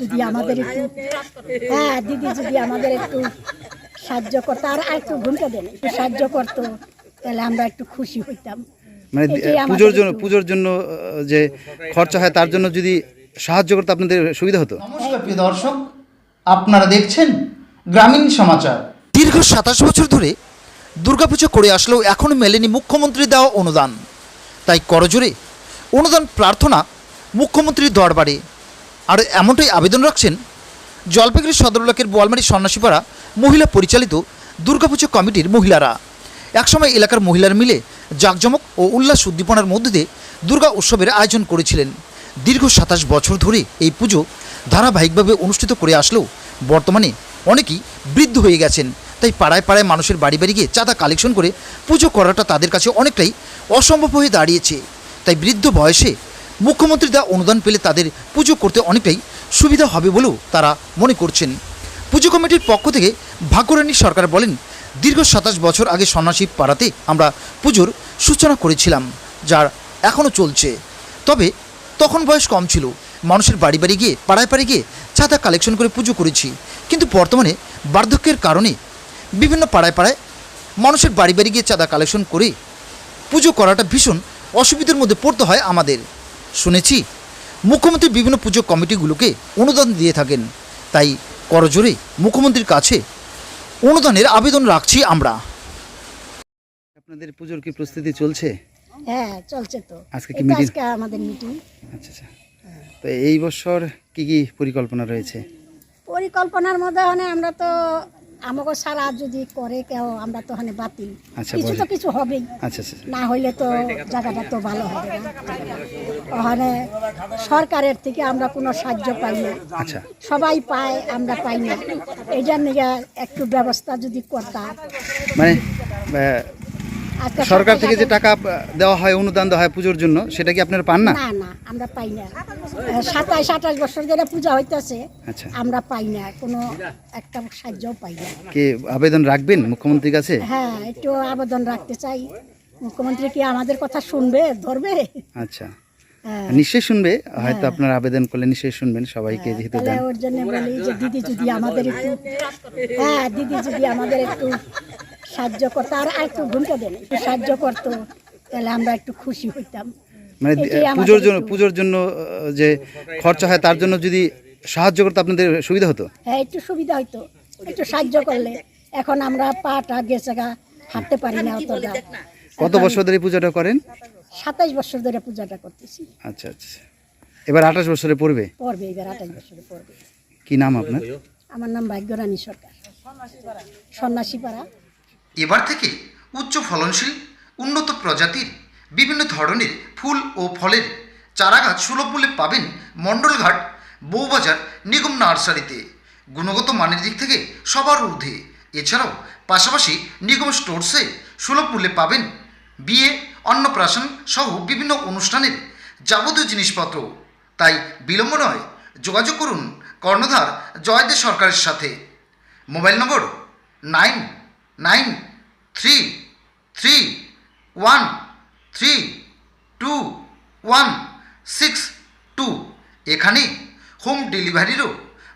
যদি আমাদের একটু হ্যাঁ দিদি যদি আমাদের একটু সাহায্য করতো আর একটু ভূমিকা দেন একটু সাহায্য করতো তাহলে আমরা একটু খুশি হইতাম। মানে পুজোর জন্য পুজোর জন্য যে খরচা হয় তার জন্য যদি সাহায্য করতে আপনাদের সুবিধা হতো? নমস্কার প্রিয় দর্শক। আপনারা দেখছেন গ্রামীণ সমাচার। দীর্ঘ সাতাশ বছর ধরে দুর্গাপুজো করে আসলেও এখনও মেলেনি মুখ্যমন্ত্রী দেওয়া অনুদান। তাই করজোরে অনুদান প্রার্থনা মুখ্যমন্ত্রীর দরবারে। আর এমনটাই আবেদন রাখছেন জলপাইগুড়ি সদর ব্লকের বোয়ালমারি সন্ন্যাসীপাড়া মহিলা পরিচালিত দুর্গাপুজো কমিটির মহিলারা। একসময় এলাকার মহিলারা মিলে জাঁকজমক ও উল্লাস উদ্দীপনার মধ্যে দিয়ে দুর্গা উৎসবের আয়োজন করেছিলেন। দীর্ঘ সাতাশ বছর ধরে এই পুজো ধারাবাহিকভাবে অনুষ্ঠিত করে আসলেও বর্তমানে অনেকেই বৃদ্ধ হয়ে গেছেন। তাই পাড়ায় পাড়ায় মানুষের বাড়ি বাড়ি গিয়ে চাঁদা কালেকশন করে পুজো করাটা তাদের কাছে অনেকটাই অসম্ভব হয়ে দাঁড়িয়েছে। তাই বৃদ্ধ বয়সে মুখ্যমন্ত্রী দেওয়া অনুদান পেলে তাদের পুজো করতে অনেকটাই সুবিধা হবে বলেও তারা মনে করছেন। পুজো কমিটির পক্ষ থেকে ভাগ্যরানী সরকার বলেন, দীর্ঘ সাতাশ বছর আগে সন্ন্যাসী পাড়াতে আমরা পুজোর সূচনা করেছিলাম, যার এখনও চলছে। তবে তখন বয়স কম ছিল। মানুষের বাড়ি বাড়ি গিয়ে, পাড়ায় পাড়ায় গিয়ে চাঁদা কালেকশন করে পুজো করেছি। কিন্তু বর্তমানে বার্ধক্যের কারণে বিভিন্ন পাড়ায় পাড়ায় মানুষের বাড়ি বাড়ি গিয়ে চাঁদা কালেকশন করে পুজো করাটা ভীষণ অসুবিধার মধ্যে পড়তে হয় আমাদের। শুনেছি মুখ্যমন্ত্রী বিভিন্ন পুজো কমিটিগুলোকে অনুদান দিয়ে থাকেন। তাই করজোরে মুখ্যমন্ত্রীর কাছে অনুদানের আবেদন রাখছি আমরা। আপনাদের পুজোর কি প্রস্তুতি চলছে? হ্যাঁ চলছে তো। আজকে কি আজকে আমাদের মিটিং আচ্ছা আচ্ছা। তো এই বছর কি কি পরিকল্পনা রয়েছে? পরিকল্পনার মধ্যে মানে আমরা তো আমাকে সারা যদি করে কেউ আমরা তো ওখানে বাতিল। আচ্ছা, কিছু তো কিছু হবেই। আচ্ছা আচ্ছা না হইলে তো জায়গাটা তো ভালো হবে না। ওখানে সরকারের থেকে আমরা কোনো সাহায্য পাই না। সবাই পায় আমরা পাই না। এই জন্য একটু ব্যবস্থা যদি করতাম। মানে সরকার থেকে যে টাকা দেওয়া হয় অনুদান দেওয়া হয় পুজোর জন্য সেটা কি আপনারা পান না? না না আমরা পাই না। সাতাশ আঠাশ বছর ধরে পূজা হইতেছে আচ্ছা। আমরা পাই না কোনো একটা সাহায্যও পাই না। কে আবেদন রাখবেন মুখ্যমন্ত্রীর কাছে? হ্যাঁ একটু আবেদন রাখতে চাই। মুখ্যমন্ত্রী কি আমাদের কথা শুনবে ধরবে? আচ্ছা। হ্যাঁ। নিশ্চয়ই শুনবে হয়তো আপনার আবেদন করলে নিশ্চয়ই শুনবেন সবাইকে যেহেতু দেন। ওর জন্য বলি যে দিদি যদি আমাদের একটু হ্যাঁ দিদি যদি আমাদের একটু সাহায্য করতো। আর একটু ভূমিকা দেন একটু সাহায্য করতো তাহলে আমরা একটু খুশি হইতাম। মানে পুজোর জন্য পুজোর জন্য যে খরচা হয় তার জন্য যদি সাহায্য করতে আপনাদের সুবিধা হতো? হ্যাঁ একটু সুবিধা হইতো। একটু সাহায্য করলে। এখন আমরা পাটা গেছে গা হাঁটতে পারি না অতটা। কত বছর ধরে পুজোটা করেন? সাতাইশ বছর ধরে পূজাটা করতেছি। আচ্ছা আচ্ছা। এবার আঠাশ বছরে পড়বে? পড়বে এবার আঠাশ বছরে পড়বে। কি নাম আপনার? আমার নাম ভাগ্যরানী সরকার। সন্ন্যাসীপাড়া। এবার থেকে উচ্চ ফলনশীল, উন্নত প্রজাতির, বিভিন্ন ধরনের ফুল ও ফলের চারাগাছ সুলভ মূল্যে পাবেন মণ্ডলঘাট, বউবাজার, নিগম নার্সারিতে। গুণগত মানের দিক থেকে সবার ঊর্ধ্বে। এছাড়াও পাশাপাশি নিগম স্টোরসে সুলভ মূল্যে পাবেন বিয়ে, অন্নপ্রাশন সহ বিভিন্ন অনুষ্ঠানের যাবতীয় জিনিসপত্র। তাই বিলম্ব নয়, যোগাযোগ করুন কর্ণধার জয়দেব সরকারের সাথে। Mobile number nine nine one three two one six two এখানে হোম ডেলিভারিরও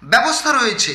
ব্যবস্থা রয়েছে।